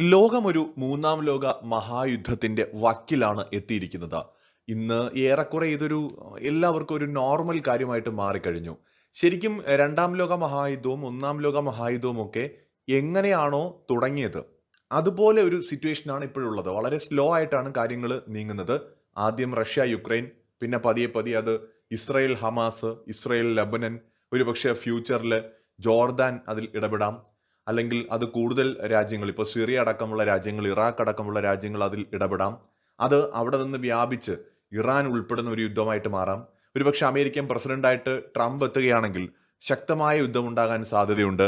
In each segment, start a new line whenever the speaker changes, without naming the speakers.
ലോകമൊരു മൂന്നാം ലോക മഹായുദ്ധത്തിന്റെ വക്കിലാണ് എത്തിയിരിക്കുന്നത്. ഇന്ന് ഏറെക്കുറെ ഇതൊരു എല്ലാവർക്കും ഒരു നോർമൽ കാര്യമായിട്ട് മാറിക്കഴിഞ്ഞു. ശരിക്കും രണ്ടാം ലോക മഹായുദ്ധവും ഒന്നാം ലോക മഹായുദ്ധവും ഒക്കെ എങ്ങനെയാണോ തുടങ്ങിയത് അതുപോലെ ഒരു സിറ്റുവേഷനാണ് ഇപ്പോഴുള്ളത്. വളരെ സ്ലോ ആയിട്ടാണ് കാര്യങ്ങൾ നീങ്ങുന്നത്. ആദ്യം റഷ്യ യുക്രൈൻ പിന്നെ പതിയെ പതിയെ അത് ഇസ്രയേൽ ഹമാസ് ഇസ്രയേൽ ലബനൻ ഒരുപക്ഷെ ഫ്യൂച്ചറിൽ ജോർദാൻ അതിൽ ഇടപെടാം. അല്ലെങ്കിൽ അത് കൂടുതൽ രാജ്യങ്ങൾ ഇപ്പോൾ സിറിയ അടക്കമുള്ള രാജ്യങ്ങൾ ഇറാഖ് അടക്കമുള്ള രാജ്യങ്ങൾ അതിൽ ഇടപെടാം. അത് അവിടെ നിന്ന് വ്യാപിച്ച് ഇറാൻ ഉൾപ്പെടുന്ന ഒരു യുദ്ധമായിട്ട് മാറാം. ഒരുപക്ഷെ അമേരിക്കൻ പ്രസിഡന്റായിട്ട് ട്രംപ് എത്തുകയാണെങ്കിൽ ശക്തമായ യുദ്ധം ഉണ്ടാകാൻ സാധ്യതയുണ്ട്.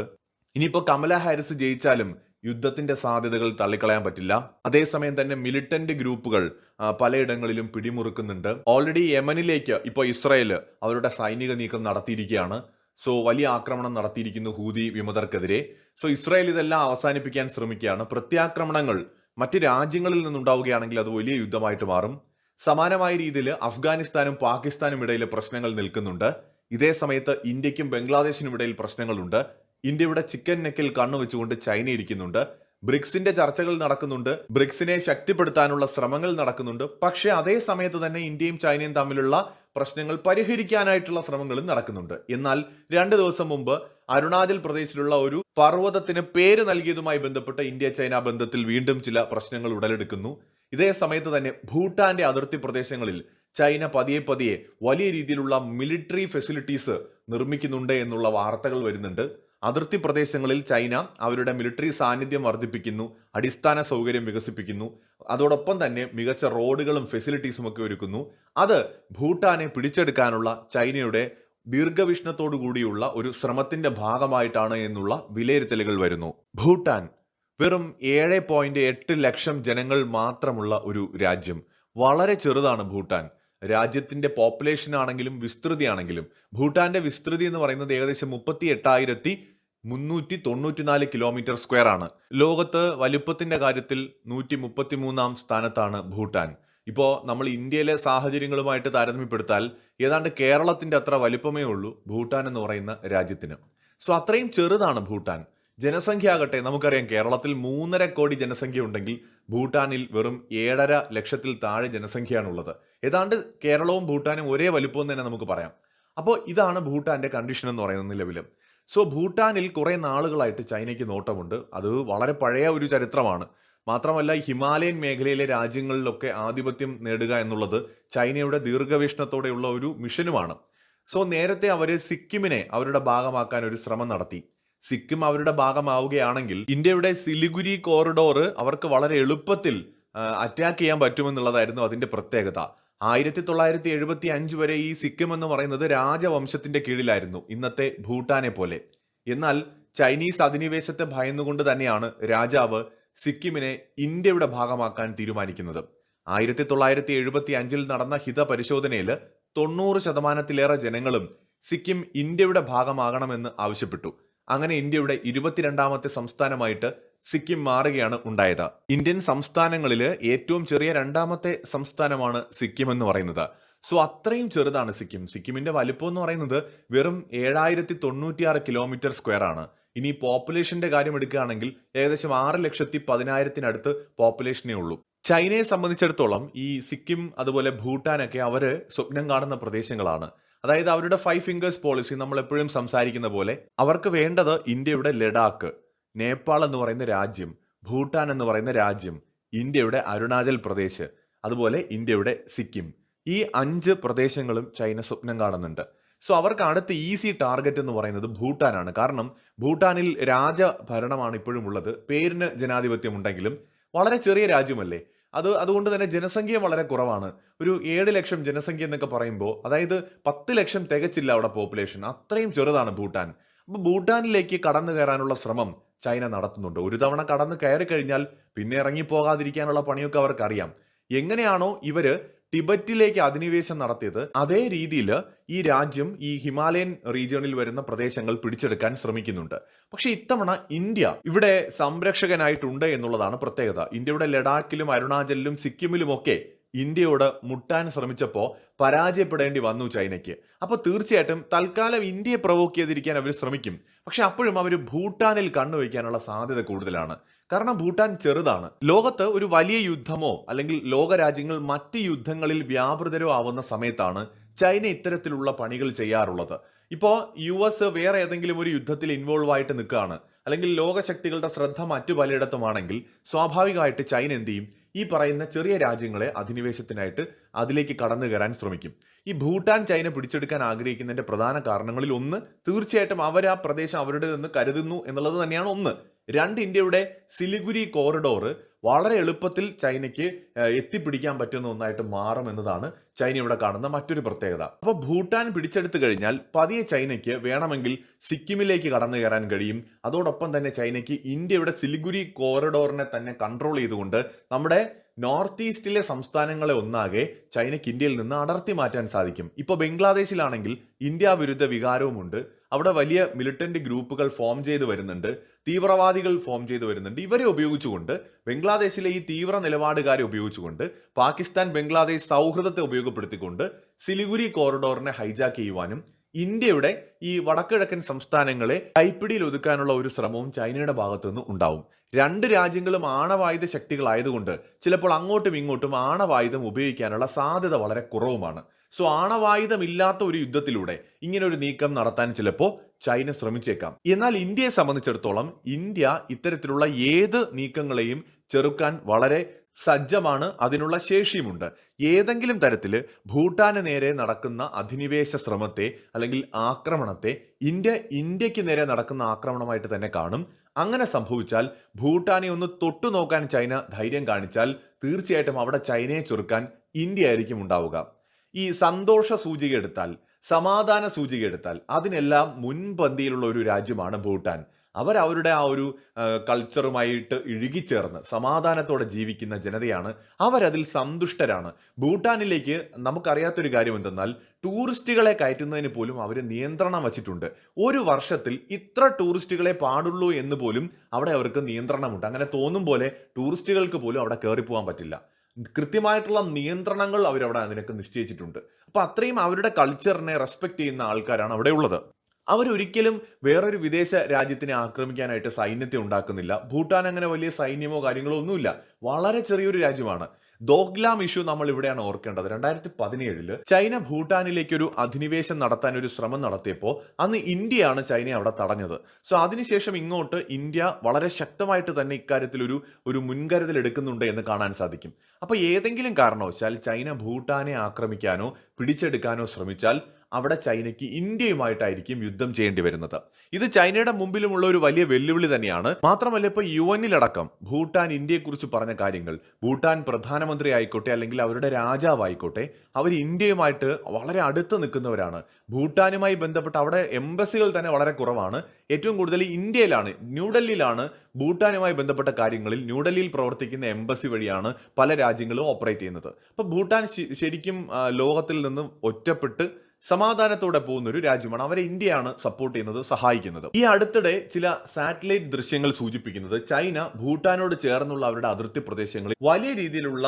ഇനിയിപ്പോൾ കമല ഹാരിസ് ജയിച്ചാലും യുദ്ധത്തിന്റെ സാധ്യതകൾ തള്ളിക്കളയാൻ പറ്റില്ല. അതേസമയം തന്നെ മിലിറ്റന്റ് ഗ്രൂപ്പുകൾ പലയിടങ്ങളിലും പിടിമുറുക്കുന്നുണ്ട്. ഓൾറെഡി യമനിലേക്ക് ഇപ്പോൾ ഇസ്രായേൽ അവരുടെ സൈനിക നീക്കം നടത്തിയിരിക്കുകയാണ്. സോ വലിയ ആക്രമണം നടത്തിയിരിക്കുന്നു ഹൂതി വിമതർക്കെതിരെ. സോ ഇസ്രായേൽ ഇതെല്ലാം അവസാനിപ്പിക്കാൻ ശ്രമിക്കുകയാണ്. പ്രത്യാക്രമണങ്ങൾ മറ്റ് രാജ്യങ്ങളിൽ നിന്നുണ്ടാവുകയാണെങ്കിൽ അത് വലിയ യുദ്ധമായിട്ട് മാറും. സമാനമായ രീതിയിൽ അഫ്ഗാനിസ്ഥാനും പാകിസ്ഥാനും ഇടയിലെ പ്രശ്നങ്ങൾ നിൽക്കുന്നുണ്ട്. ഇതേ സമയത്ത് ഇന്ത്യക്കും ബംഗ്ലാദേശിനും ഇടയിൽ പ്രശ്നങ്ങളുണ്ട്. ഇന്ത്യയുടെ ചിക്കൻ നെക്കിൽ കണ്ണുവെച്ചുകൊണ്ട് ചൈന ഇരിക്കുന്നുണ്ട്. ബ്രിക്സിന്റെ ചർച്ചകൾ നടക്കുന്നുണ്ട്. ബ്രിക്സിനെ ശക്തിപ്പെടുത്താനുള്ള ശ്രമങ്ങൾ നടക്കുന്നുണ്ട്. പക്ഷേ അതേ സമയത്ത് തന്നെ ഇന്ത്യയും ചൈനയും തമ്മിലുള്ള പ്രശ്നങ്ങൾ പരിഹരിക്കാനായിട്ടുള്ള ശ്രമങ്ങളും നടക്കുന്നുണ്ട്. എന്നാൽ രണ്ട് ദിവസം മുമ്പ് അരുണാചൽ പ്രദേശിലുള്ള ഒരു പർവതത്തിന് പേര് നൽകിയതുമായി ബന്ധപ്പെട്ട് ഇന്ത്യ ചൈന ബന്ധത്തിൽ വീണ്ടും ചില പ്രശ്നങ്ങൾ ഉടലെടുക്കുന്നു. ഇതേ സമയത്ത് തന്നെ ഭൂട്ടാന്റെ അതിർത്തി പ്രദേശങ്ങളിൽ ചൈന പതിയെ പതിയെ വലിയ രീതിയിലുള്ള മിലിറ്ററി ഫെസിലിറ്റീസ് നിർമ്മിക്കുന്നുണ്ട് എന്നുള്ള വാർത്തകൾ വരുന്നുണ്ട്. അതിർത്തി പ്രദേശങ്ങളിൽ ചൈന അവരുടെ മിലിറ്ററി സാന്നിധ്യം വർദ്ധിപ്പിക്കുന്നു അടിസ്ഥാന സൗകര്യം വികസിപ്പിക്കുന്നു അതോടൊപ്പം തന്നെ മികച്ച റോഡുകളും ഫെസിലിറ്റീസും ഒക്കെ ഒരുക്കുന്നു. അത് ഭൂട്ടാനെ പിടിച്ചെടുക്കാനുള്ള ചൈനയുടെ ദീർഘവീക്ഷണത്തോടു കൂടിയുള്ള ഒരു ശ്രമത്തിന്റെ ഭാഗമായിട്ടാണ് എന്നുള്ള വിലയിരുത്തലുകൾ വരുന്നു. ഭൂട്ടാൻ വെറും ഏഴ് പോയിന്റ് എട്ട് ലക്ഷം ജനങ്ങൾ മാത്രമുള്ള ഒരു രാജ്യം. വളരെ ചെറുതാണ് ഭൂട്ടാൻ. രാജ്യത്തിന്റെ പോപ്പുലേഷൻ ആണെങ്കിലും വിസ്തൃതി ആണെങ്കിലും ഭൂട്ടാന്റെ വിസ്തൃതി എന്ന് പറയുന്നത് ഏകദേശം മുപ്പത്തി എട്ടായിരത്തി മുന്നൂറ്റി തൊണ്ണൂറ്റിനാല് കിലോമീറ്റർ സ്ക്വയർ ആണ്. ലോകത്ത് വലുപ്പത്തിന്റെ കാര്യത്തിൽ നൂറ്റി മുപ്പത്തി മൂന്നാം സ്ഥാനത്താണ് ഭൂട്ടാൻ. ഇപ്പോൾ നമ്മൾ ഇന്ത്യയിലെ സാഹചര്യങ്ങളുമായിട്ട് താരതമ്യപ്പെടുത്താൽ ഏതാണ്ട് കേരളത്തിന്റെ അത്ര വലുപ്പമേ ഉള്ളൂ ഭൂട്ടാൻ എന്ന് പറയുന്ന രാജ്യത്തിന്. സോ അത്രയും ചെറുതാണ് ഭൂട്ടാൻ. ജനസംഖ്യ ആകട്ടെ നമുക്കറിയാം കേരളത്തിൽ മൂന്നര കോടി ജനസംഖ്യ ഉണ്ടെങ്കിൽ ഭൂട്ടാനിൽ വെറും ഏഴര ലക്ഷത്തിൽ താഴെ ജനസംഖ്യയാണുള്ളത്. ഏതാണ്ട് കേരളവും ഭൂട്ടാനും ഒരേ വലുപ്പം തന്നെ നമുക്ക് പറയാം. അപ്പോൾ ഇതാണ് ഭൂട്ടാന്റെ കണ്ടീഷൻ എന്ന് പറയുന്നത് നിലവിൽ സോ ഭൂട്ടാനിൽ കുറേ നാളുകളായിട്ട് ചൈനയ്ക്ക് നോട്ടമുണ്ട്. അത് വളരെ പഴയ ഒരു ചരിത്രമാണ്. മാത്രമല്ല ഹിമാലയൻ മേഖലയിലെ രാജ്യങ്ങളിലൊക്കെ ആധിപത്യം നേടുക എന്നുള്ളത് ചൈനയുടെ ദീർഘവീക്ഷണത്തോടെയുള്ള ഒരു മിഷനുമാണ്. സോ നേരത്തെ അവർ സിക്കിമിനെ അവരുടെ ഭാഗമാക്കാൻ ഒരു ശ്രമം നടത്തി. സിക്കിം അവരുടെ ഭാഗമാവുകയാണെങ്കിൽ ഇന്ത്യയുടെ സിലിഗുരി കോറിഡോർ അവർക്ക് വളരെ എളുപ്പത്തിൽ അറ്റാക്ക് ചെയ്യാൻ പറ്റുമെന്നുള്ളതായിരുന്നു അതിന്റെ പ്രത്യേകത. ആയിരത്തി തൊള്ളായിരത്തി എഴുപത്തി അഞ്ച് വരെ ഈ സിക്കിം എന്ന് പറയുന്നത് രാജവംശത്തിന്റെ കീഴിലായിരുന്നു ഇന്നത്തെ ഭൂട്ടാനെ പോലെ. എന്നാൽ ചൈനീസ് അധിനിവേശത്തെ ഭയന്നുകൊണ്ട് തന്നെയാണ് രാജാവ് സിക്കിമിനെ ഇന്ത്യയുടെ ഭാഗമാക്കാൻ തീരുമാനിക്കുന്നത്. ആയിരത്തി തൊള്ളായിരത്തി എഴുപത്തി അഞ്ചിൽ നടന്ന ഹിത പരിശോധനയിൽ തൊണ്ണൂറ് ശതമാനത്തിലേറെ ജനങ്ങളും സിക്കിം ഇന്ത്യയുടെ ഭാഗമാകണമെന്ന് ആവശ്യപ്പെട്ടു. അങ്ങനെ ഇന്ത്യയുടെ ഇരുപത്തിരണ്ടാമത്തെ സംസ്ഥാനമായിട്ട് സിക്കിം മാറുകയാണ് ഉണ്ടായത്. ഇന്ത്യൻ സംസ്ഥാനങ്ങളിൽ ഏറ്റവും ചെറിയ രണ്ടാമത്തെ സംസ്ഥാനമാണ് സിക്കിം എന്ന് പറയുന്നത്. സോ അത്രയും ചെറുതാണ് സിക്കിം. സിക്കിമിന്റെ വലുപ്പം എന്ന് പറയുന്നത് വെറും ഏഴായിരത്തി തൊണ്ണൂറ്റിയാറ് കിലോമീറ്റർ സ്ക്വയർ ആണ്. ഇനി പോപ്പുലേഷന്റെ കാര്യം എടുക്കുകയാണെങ്കിൽ ഏകദേശം ആറ് ലക്ഷത്തി പതിനായിരത്തിനടുത്ത് പോപ്പുലേഷനേ ഉള്ളൂ. ചൈനയെ സംബന്ധിച്ചിടത്തോളം ഈ സിക്കിം അതുപോലെ ഭൂട്ടാനൊക്കെ അവർ സ്വപ്നം കാണുന്ന പ്രദേശങ്ങളാണ്. അതായത് അവരുടെ ഫൈവ് ഫിംഗേഴ്സ് പോളിസി നമ്മൾ എപ്പോഴും സംസാരിക്കുന്ന പോലെ അവർക്ക് വേണ്ടത് ഇന്ത്യയുടെ ലഡാക്ക്. നേപ്പാൾ എന്ന് പറയുന്ന രാജ്യം ഭൂട്ടാൻ എന്ന് പറയുന്ന രാജ്യം ഇന്ത്യയുടെ അരുണാചൽ പ്രദേശ് അതുപോലെ ഇന്ത്യയുടെ സിക്കിം. ഈ അഞ്ച് പ്രദേശങ്ങളും ചൈന സ്വപ്നം കാണുന്നുണ്ട്. സോ അവർക്ക് അടുത്ത ഈസി ടാർഗറ്റ് എന്ന് പറയുന്നത് ഭൂട്ടാനാണ്. കാരണം ഭൂട്ടാനിൽ രാജഭരണമാണ് ഇപ്പോഴും ഉള്ളത്. പേരിന് ജനാധിപത്യം ഉണ്ടെങ്കിലും വളരെ ചെറിയ രാജ്യമല്ലേ? അത് അതുകൊണ്ട് തന്നെ ജനസംഖ്യ വളരെ കുറവാണ്. ഒരു ഏഴ് ലക്ഷം ജനസംഖ്യ എന്നൊക്കെ പറയുമ്പോൾ അതായത് പത്ത് ലക്ഷം തികച്ചില്ല അവിടെ പോപ്പുലേഷൻ അത്രയും ചെറുതാണ് ഭൂട്ടാൻ. അപ്പോൾ ഭൂട്ടാനിലേക്ക് കടന്നു കയറാനുള്ള ശ്രമം ചൈന നടത്തുന്നുണ്ട്. ഒരു തവണ കടന്ന് കയറി കഴിഞ്ഞാൽ പിന്നെ ഇറങ്ങി പോകാതിരിക്കാനുള്ള പണിയൊക്കെ അവർക്കറിയാം. എങ്ങനെയാണോ ഇവർ ടിബറ്റിലേക്ക് അധിനിവേശം നടത്തിയത്. അതേ രീതിയിൽ ഈ രാജ്യം ഈ ഹിമാലയൻ റീജിയണിൽ വരുന്ന പ്രദേശങ്ങൾ പിടിച്ചെടുക്കാൻ ശ്രമിക്കുന്നുണ്ട്. പക്ഷെ ഇത്തവണ ഇന്ത്യ ഇവിടെ സംരക്ഷകനായിട്ടുണ്ട് എന്നുള്ളതാണ് പ്രത്യേകത. ഇന്ത്യയുടെ ലഡാക്കിലും അരുണാചലിലും സിക്കിമിലും ഒക്കെ ഇന്ത്യയോട് മുട്ടാൻ ശ്രമിച്ചപ്പോൾ പരാജയപ്പെടേണ്ടി വന്നു ചൈനയ്ക്ക്. അപ്പോൾ തീർച്ചയായിട്ടും തൽക്കാലം ഇന്ത്യയെ പ്രൊവോക്ക് ചെയ്തിരിക്കാൻ അവർ ശ്രമിക്കും. പക്ഷെ അപ്പോഴും അവർ ഭൂട്ടാനിൽ കണ്ണുവയ്ക്കാനുള്ള സാധ്യത കൂടുതലാണ്. കാരണം ഭൂട്ടാൻ ചെറുതാണ്. ലോകത്ത് ഒരു വലിയ യുദ്ധമോ അല്ലെങ്കിൽ ലോകരാജ്യങ്ങൾ മറ്റ് യുദ്ധങ്ങളിൽ വ്യാപൃതരോ ആവുന്ന സമയത്താണ് ചൈന ഇത്തരത്തിലുള്ള പണികൾ ചെയ്യാറുള്ളത്. ഇപ്പോൾ യു എസ് വേറെ ഏതെങ്കിലും ഒരു യുദ്ധത്തിൽ ഇൻവോൾവ് ആയിട്ട് നിൽക്കുകയാണ്. അല്ലെങ്കിൽ ലോകശക്തികളുടെ ശ്രദ്ധ മറ്റു പലയിടത്തുമാണെങ്കിൽ സ്വാഭാവികമായിട്ട് ചൈന എന്ത് ചെയ്യും? ഈ പറയുന്ന ചെറിയ രാജ്യങ്ങളെ അധിനിവേശത്തിനായിട്ട് അതിലേക്ക് കടന്നു കയറാൻ ശ്രമിക്കും. ഈ ഭൂട്ടാൻ ചൈന പിടിച്ചെടുക്കാൻ ആഗ്രഹിക്കുന്നതിന്റെ പ്രധാന കാരണങ്ങളിൽ ഒന്ന് തീർച്ചയായിട്ടും അവർ ആ പ്രദേശം അവരുടെ നിന്ന് കരുതുന്നു എന്നുള്ളത് തന്നെയാണ് ഒന്ന്. രണ്ട് ഇന്ത്യയുടെ സിലിഗുരി കോറിഡോർ വളരെ എളുപ്പത്തിൽ ചൈനയ്ക്ക് എത്തിപ്പിടിക്കാൻ പറ്റുന്ന ഒന്നായിട്ട് മാറും എന്നതാണ് ചൈന ഇവിടെ കാണുന്ന മറ്റൊരു പ്രത്യേകത. അപ്പോൾ ഭൂട്ടാൻ പിടിച്ചെടുത്തു കഴിഞ്ഞാൽ പതിയെ ചൈനയ്ക്ക് വേണമെങ്കിൽ സിക്കിമിലേക്ക് കടന്നു കയറാൻ കഴിയും. അതോടൊപ്പം തന്നെ ചൈനയ്ക്ക് ഇന്ത്യയുടെ സിലിഗുരി കോറിഡോറിനെ തന്നെ കൺട്രോൾ ചെയ്തുകൊണ്ട് നമ്മുടെ നോർത്ത് ഈസ്റ്റിലെ സംസ്ഥാനങ്ങളെ ഒന്നാകെ ചൈനയ്ക്ക് ഇന്ത്യയിൽ നിന്ന് അടർത്തി മാറ്റാൻ സാധിക്കും. ഇപ്പോൾ ബംഗ്ലാദേശിലാണെങ്കിൽ ഇന്ത്യ വിരുദ്ധ വികാരവുമുണ്ട്. അവിടെ വലിയ മിലിറ്റന്റ് ഗ്രൂപ്പുകൾ ഫോം ചെയ്ത് വരുന്നുണ്ട്. തീവ്രവാദികൾ ഫോം ചെയ്ത് വരുന്നുണ്ട്. ഇവരെ ഉപയോഗിച്ചുകൊണ്ട് ബംഗ്ലാദേശിലെ ഈ തീവ്ര നിലപാടുകാരെ ഉപയോഗിച്ചുകൊണ്ട് പാകിസ്ഥാൻ ബംഗ്ലാദേശ് സൗഹൃദത്തെ ഉപയോഗപ്പെടുത്തിക്കൊണ്ട് സിലിഗുരി കോറിഡോറിനെ ഹൈജാക്ക് ചെയ്യുവാനും ഇന്ത്യയുടെ ഈ വടക്കിഴക്കൻ സംസ്ഥാനങ്ങളെ കൈപ്പിടിയിൽ ഒതുക്കാനുള്ള ഒരു ശ്രമവും ചൈനയുടെ ഭാഗത്തുനിന്ന് ഉണ്ടാവും. രണ്ട് രാജ്യങ്ങളും ആണവായുധ ശക്തികളായതുകൊണ്ട് ചിലപ്പോൾ അങ്ങോട്ടും ഇങ്ങോട്ടും ആണവായുധം ഉപയോഗിക്കാനുള്ള സാധ്യത വളരെ കുറവുമാണ്. സോ ആണവായുധമില്ലാത്ത ഒരു യുദ്ധത്തിലൂടെ ഇങ്ങനെ ഒരു നീക്കം നടത്താൻ ചിലപ്പോൾ ചൈന ശ്രമിച്ചേക്കാം. എന്നാൽ ഇന്ത്യയെ സംബന്ധിച്ചിടത്തോളം ഇന്ത്യ ഇത്തരത്തിലുള്ള ഏത് നീക്കങ്ങളെയും ചെറുക്കാൻ വളരെ സജ്ജമാണ്. അതിനുള്ള ശേഷിയുമുണ്ട്. ഏതെങ്കിലും തരത്തിൽ ഭൂട്ടാന് നേരെ നടക്കുന്ന അധിനിവേശ ശ്രമത്തെ അല്ലെങ്കിൽ ആക്രമണത്തെ ഇന്ത്യ ഇന്ത്യയ്ക്ക് നേരെ നടക്കുന്ന ആക്രമണമായിട്ട് തന്നെ കാണും. അങ്ങനെ സംഭവിച്ചാൽ ഭൂട്ടാനെ ഒന്ന് തൊട്ടു നോക്കാൻ ചൈന ധൈര്യം കാണിച്ചാൽ തീർച്ചയായിട്ടും അവിടെ ചൈനയെ ചെറുക്കാൻ ഇന്ത്യ ആയിരിക്കും ഉണ്ടാവുക. ഈ സന്തോഷ സൂചിക എടുത്താൽ സമാധാന സൂചിക എടുത്താൽ അതിനെല്ലാം മുൻപന്തിയിലുള്ള ഒരു രാജ്യമാണ് ഭൂട്ടാൻ. അവർ അവരുടെ ആ ഒരു കൾച്ചറുമായിട്ട് ഇഴുകിച്ചേർന്ന് സമാധാനത്തോടെ ജീവിക്കുന്ന ജനതയാണ് അവരതിൽ സന്തുഷ്ടരാണ്. ഭൂട്ടാനിലേക്ക് നമുക്കറിയാത്തൊരു കാര്യം എന്തെന്നാൽ ടൂറിസ്റ്റുകളെ കയറ്റുന്നതിന് പോലും അവർ നിയന്ത്രണം വച്ചിട്ടുണ്ട്. ഒരു വർഷത്തിൽ ഇത്ര ടൂറിസ്റ്റുകളെ പാടുള്ളൂ എന്ന് പോലും അവിടെ അവർക്ക് നിയന്ത്രണമുണ്ട്. അങ്ങനെ തോന്നും പോലെ ടൂറിസ്റ്റുകൾക്ക് പോലും അവിടെ കയറിപ്പോകാൻ പോകാൻ പറ്റില്ല. കൃത്യമായിട്ടുള്ള നിയന്ത്രണങ്ങൾ അവരവിടെ അതിനൊക്കെ നിശ്ചയിച്ചിട്ടുണ്ട്. അപ്പൊ അത്രയും അവരുടെ കൾച്ചറിനെ റെസ്പെക്ട് ചെയ്യുന്ന ആൾക്കാരാണ് അവിടെ ഉള്ളത്. അവരൊരിക്കലും വേറൊരു വിദേശ രാജ്യത്തിനെ ആക്രമിക്കാനായിട്ട് സൈന്യത്തെ ഉണ്ടാക്കുന്നില്ല. ഭൂട്ടാൻ അങ്ങനെ വലിയ സൈന്യമോ കാര്യങ്ങളോ ഒന്നുമില്ല. വളരെ ചെറിയൊരു രാജ്യമാണ്. ദോഗ്ലാം ഇഷ്യൂ നമ്മൾ ഇവിടെയാണ് ഓർക്കേണ്ടത്. രണ്ടായിരത്തി പതിനേഴിൽ ചൈന ഭൂട്ടാനിലേക്ക് ഒരു അധിനിവേശം നടത്താൻ ഒരു ശ്രമം നടത്തിയപ്പോൾ അന്ന് ഇന്ത്യയാണ് ചൈനയെ അവിടെ തടഞ്ഞത്. സോ അതിനുശേഷം ഇങ്ങോട്ട് ഇന്ത്യ വളരെ ശക്തമായിട്ട് തന്നെ ഇക്കാര്യത്തിൽ ഒരു ഒരു മുൻകരുതൽ എടുക്കുന്നുണ്ട് എന്ന് കാണാൻ സാധിക്കും. അപ്പൊ ഏതെങ്കിലും കാരണവശാൽ ചൈന ഭൂട്ടാനെ ആക്രമിക്കാനോ പിടിച്ചെടുക്കാനോ ശ്രമിച്ചാൽ അവിടെ ചൈനയ്ക്ക് ഇന്ത്യയുമായിട്ടായിരിക്കും യുദ്ധം ചെയ്യേണ്ടി വരുന്നത്. ഇത് ചൈനയുടെ മുമ്പിലുമുള്ള ഒരു വലിയ വെല്ലുവിളി തന്നെയാണ്. മാത്രമല്ല ഇപ്പോൾ യു എന്നിലടക്കം ഭൂട്ടാൻ ഇന്ത്യയെക്കുറിച്ച് പറഞ്ഞ കാര്യങ്ങൾ ഭൂട്ടാൻ പ്രധാനമന്ത്രി ആയിക്കോട്ടെ അല്ലെങ്കിൽ അവരുടെ രാജാവായിക്കോട്ടെ അവർ ഇന്ത്യയുമായിട്ട് വളരെ അടുത്ത് നിൽക്കുന്നവരാണ്. ഭൂട്ടാനുമായി ബന്ധപ്പെട്ട് അവിടെ എംബസികൾ തന്നെ വളരെ കുറവാണ്. ഏറ്റവും കൂടുതൽ ഇന്ത്യയിലാണ് ന്യൂഡൽഹിയിലാണ് ഭൂട്ടാനുമായി ബന്ധപ്പെട്ട കാര്യങ്ങളിൽ ന്യൂഡൽഹിയിൽ പ്രവർത്തിക്കുന്ന എംബസി വഴിയാണ് പല രാജ്യങ്ങളും ഓപ്പറേറ്റ് ചെയ്യുന്നത്. അപ്പോൾ ഭൂട്ടാൻ ശരിക്കും ലോകത്തിൽ നിന്ന് ഒറ്റപ്പെട്ട് സമാധാനത്തോടെ പോകുന്ന ഒരു രാജ്യമാണ്. അവരെ ഇന്ത്യയാണ് സപ്പോർട്ട് ചെയ്യുന്നത് സഹായിക്കുന്നത്. ഈ അടുത്തിടെ ചില സാറ്റലൈറ്റ് ദൃശ്യങ്ങൾ സൂചിപ്പിക്കുന്നത് ചൈന ഭൂട്ടാനോട് ചേർന്നുള്ള അവരുടെ അതിർത്തി പ്രദേശങ്ങളിൽ വലിയ രീതിയിലുള്ള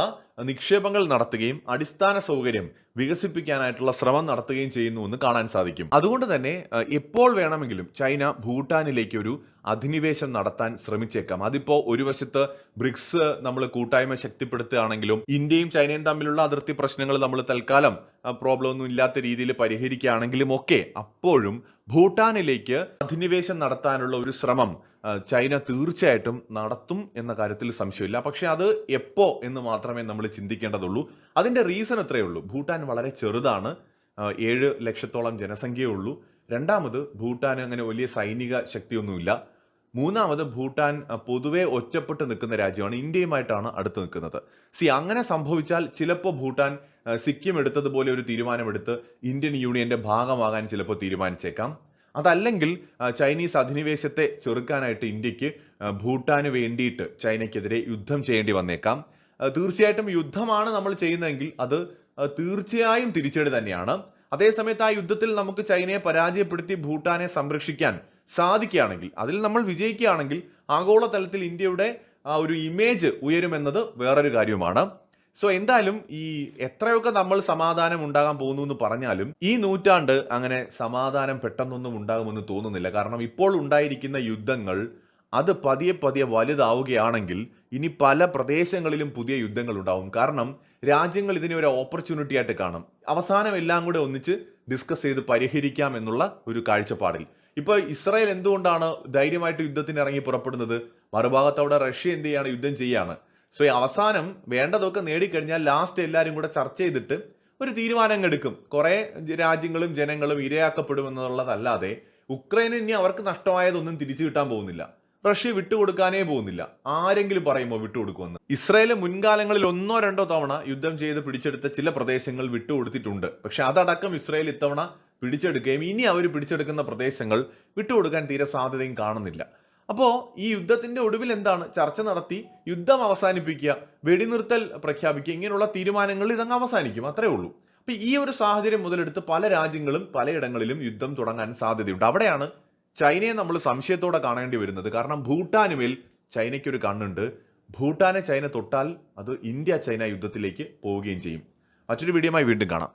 നിക്ഷേപങ്ങൾ നടത്തുകയും അടിസ്ഥാന സൗകര്യം വികസിപ്പിക്കാനായിട്ടുള്ള ശ്രമം നടത്തുകയും ചെയ്യുന്നു എന്ന് കാണാൻ സാധിക്കും. അതുകൊണ്ട് തന്നെ എപ്പോൾ വേണമെങ്കിലും ചൈന ഭൂട്ടാനിലേക്ക് ഒരു അധിനിവേശം നടത്താൻ ശ്രമിച്ചേക്കാം. അതിപ്പോ ഒരു വശത്ത് ബ്രിക്സ് നമ്മൾ കൂട്ടായ്മ ശക്തിപ്പെടുത്തുകയാണെങ്കിലും ഇന്ത്യയും ചൈനയും തമ്മിലുള്ള അതിർത്തി പ്രശ്നങ്ങൾ നമ്മൾ തൽക്കാലം പ്രോബ്ലം ഒന്നും ഇല്ലാത്ത രീതിയിൽ പരിഹരിക്കുകയാണെങ്കിലും ഒക്കെ അപ്പോഴും ഭൂട്ടാനിലേക്ക് അധിനിവേശം നടത്താനുള്ള ഒരു ശ്രമം ചൈന തീർച്ചയായിട്ടും നടത്തും എന്ന കാര്യത്തിൽ സംശയമില്ല. പക്ഷെ അത് എപ്പോ എന്ന് മാത്രമേ നമ്മൾ ചിന്തിക്കേണ്ടതുള്ളൂ. അതിന്റെ റീസൺ എത്രയേ ഉള്ളൂ. ഭൂട്ടാൻ വളരെ ചെറുതാണ്. ഏഴ് ലക്ഷത്തോളം ജനസംഖ്യയേ ഉള്ളൂ. രണ്ടാമത് ഭൂട്ടാൻ അങ്ങനെ വലിയ സൈനിക ശക്തിയൊന്നുമില്ല. മൂന്നാമത് ഭൂട്ടാൻ പൊതുവെ ഒറ്റപ്പെട്ട് നിൽക്കുന്ന രാജ്യമാണ്. ഇന്ത്യയുമായിട്ടാണ് അടുത്ത് നിൽക്കുന്നത്. സി അങ്ങനെ സംഭവിച്ചാൽ ചിലപ്പോൾ ഭൂട്ടാൻ സിക്കിം എടുത്തതുപോലെ ഒരു തീരുമാനമെടുത്ത് ഇന്ത്യൻ യൂണിയന്റെ ഭാഗമാകാൻ ചിലപ്പോൾ തീരുമാനിച്ചേക്കാം. അതല്ലെങ്കിൽ ചൈനീസ് അധിനിവേശത്തെ ചെറുക്കാനായിട്ട് ഇന്ത്യയ്ക്ക് ഭൂട്ടാന് വേണ്ടിയിട്ട് ചൈനയ്ക്കെതിരെ യുദ്ധം ചെയ്യേണ്ടി വന്നേക്കാം. തീർച്ചയായിട്ടും യുദ്ധമാണ് നമ്മൾ ചെയ്യുന്നതെങ്കിൽ അത് തീർച്ചയായും തിരിച്ചടി തന്നെയാണ്. അതേസമയത്ത് ആ യുദ്ധത്തിൽ നമുക്ക് ചൈനയെ പരാജയപ്പെടുത്തി ഭൂട്ടാനെ സംരക്ഷിക്കാൻ സാധിക്കുകയാണെങ്കിൽ അതിൽ നമ്മൾ വിജയിക്കുകയാണെങ്കിൽ ആഗോളതലത്തിൽ ഇന്ത്യയുടെ ആ ഒരു ഇമേജ് ഉയരുമെന്നത് വേറൊരു കാര്യമാണ് സോ എന്തായാലും ഈ എത്രയൊക്കെ നമ്മൾ സമാധാനം ഉണ്ടാകാൻ പോകുന്നു എന്ന് പറഞ്ഞാലും ഈ നൂറ്റാണ്ട് അങ്ങനെ സമാധാനം പെട്ടെന്നൊന്നും ഉണ്ടാകുമെന്ന് തോന്നുന്നില്ല. കാരണം ഇപ്പോൾ ഉണ്ടായിരിക്കുന്ന യുദ്ധങ്ങൾ അത് പതിയെ പതിയെ വലുതാവുകയാണെങ്കിൽ ഇനി പല പ്രദേശങ്ങളിലും പുതിയ യുദ്ധങ്ങൾ ഉണ്ടാവും. കാരണം രാജ്യങ്ങൾ ഇതിനെ ഒരു ഓപ്പർച്യൂണിറ്റി ആയിട്ട് കാണും. അവസാനം എല്ലാം കൂടെ ഒന്നിച്ച് ഡിസ്കസ് ചെയ്ത് പരിഹരിക്കാം എന്നുള്ള ഒരു കാഴ്ചപ്പാടിൽ. ഇപ്പോൾ ഇസ്രായേൽ എന്തുകൊണ്ടാണ് ധൈര്യമായിട്ട് യുദ്ധത്തിന് ഇറങ്ങി പുറപ്പെടുന്നത്? മറുഭാഗത്ത് റഷ്യ എന്ത് ചെയ്യാണ്? യുദ്ധം ചെയ്യാണ്. സോ ഈ അവസാനം വേണ്ടതൊക്കെ നേടിക്കഴിഞ്ഞാൽ ലാസ്റ്റ് എല്ലാവരും കൂടെ ചർച്ച ചെയ്തിട്ട് ഒരു തീരുമാനം എടുക്കും കുറെ രാജ്യങ്ങളും ജനങ്ങളും ഇരയാക്കപ്പെടുമെന്നുള്ളതല്ലാതെ ഉക്രൈന് ഇനി അവർക്ക് നഷ്ടമായതൊന്നും തിരിച്ചു കിട്ടാൻ പോകുന്നില്ല. റഷ്യ വിട്ടുകൊടുക്കാനേ പോകുന്നില്ല. ആരെങ്കിലും പറയുമോ വിട്ടുകൊടുക്കുമെന്ന്? ഇസ്രായേൽ മുൻകാലങ്ങളിൽ ഒന്നോ രണ്ടോ തവണ യുദ്ധം ചെയ്ത് പിടിച്ചെടുത്ത ചില പ്രദേശങ്ങൾ വിട്ടുകൊടുത്തിട്ടുണ്ട്. പക്ഷെ അതടക്കം ഇസ്രായേൽ ഇത്തവണ പിടിച്ചെടുക്കുകയും ഇനി അവർ പിടിച്ചെടുക്കുന്ന പ്രദേശങ്ങൾ വിട്ടുകൊടുക്കാൻ തീരെ സാധ്യതയും കാണുന്നില്ല. അപ്പോൾ ഈ യുദ്ധത്തിന്റെ ഒടുവിൽ എന്താണ്? ചർച്ച നടത്തി യുദ്ധം അവസാനിപ്പിക്കുക വെടിനിർത്തൽ പ്രഖ്യാപിക്കുക ഇങ്ങനെയുള്ള തീരുമാനങ്ങൾ ഇതങ്ങ് അവസാനിക്കും. അത്രേ ഉള്ളൂ. അപ്പൊ ഈ ഒരു സാഹചര്യം മുതലെടുത്ത് പല രാജ്യങ്ങളും പലയിടങ്ങളിലും യുദ്ധം തുടങ്ങാൻ സാധ്യതയുണ്ട്. അവിടെയാണ് ചൈനയെ നമ്മൾ സംശയത്തോടെ കാണേണ്ടി വരുന്നത്. കാരണം ഭൂട്ടാനുമേൽ ചൈനയ്ക്കൊരു കണ്ണുണ്ട്. ഭൂട്ടാനെ ചൈന തൊട്ടാൽ അത് ഇന്ത്യ ചൈന യുദ്ധത്തിലേക്ക് പോവുകയും ചെയ്യും. മറ്റൊരു വീഡിയോമായി വീണ്ടും കാണാം.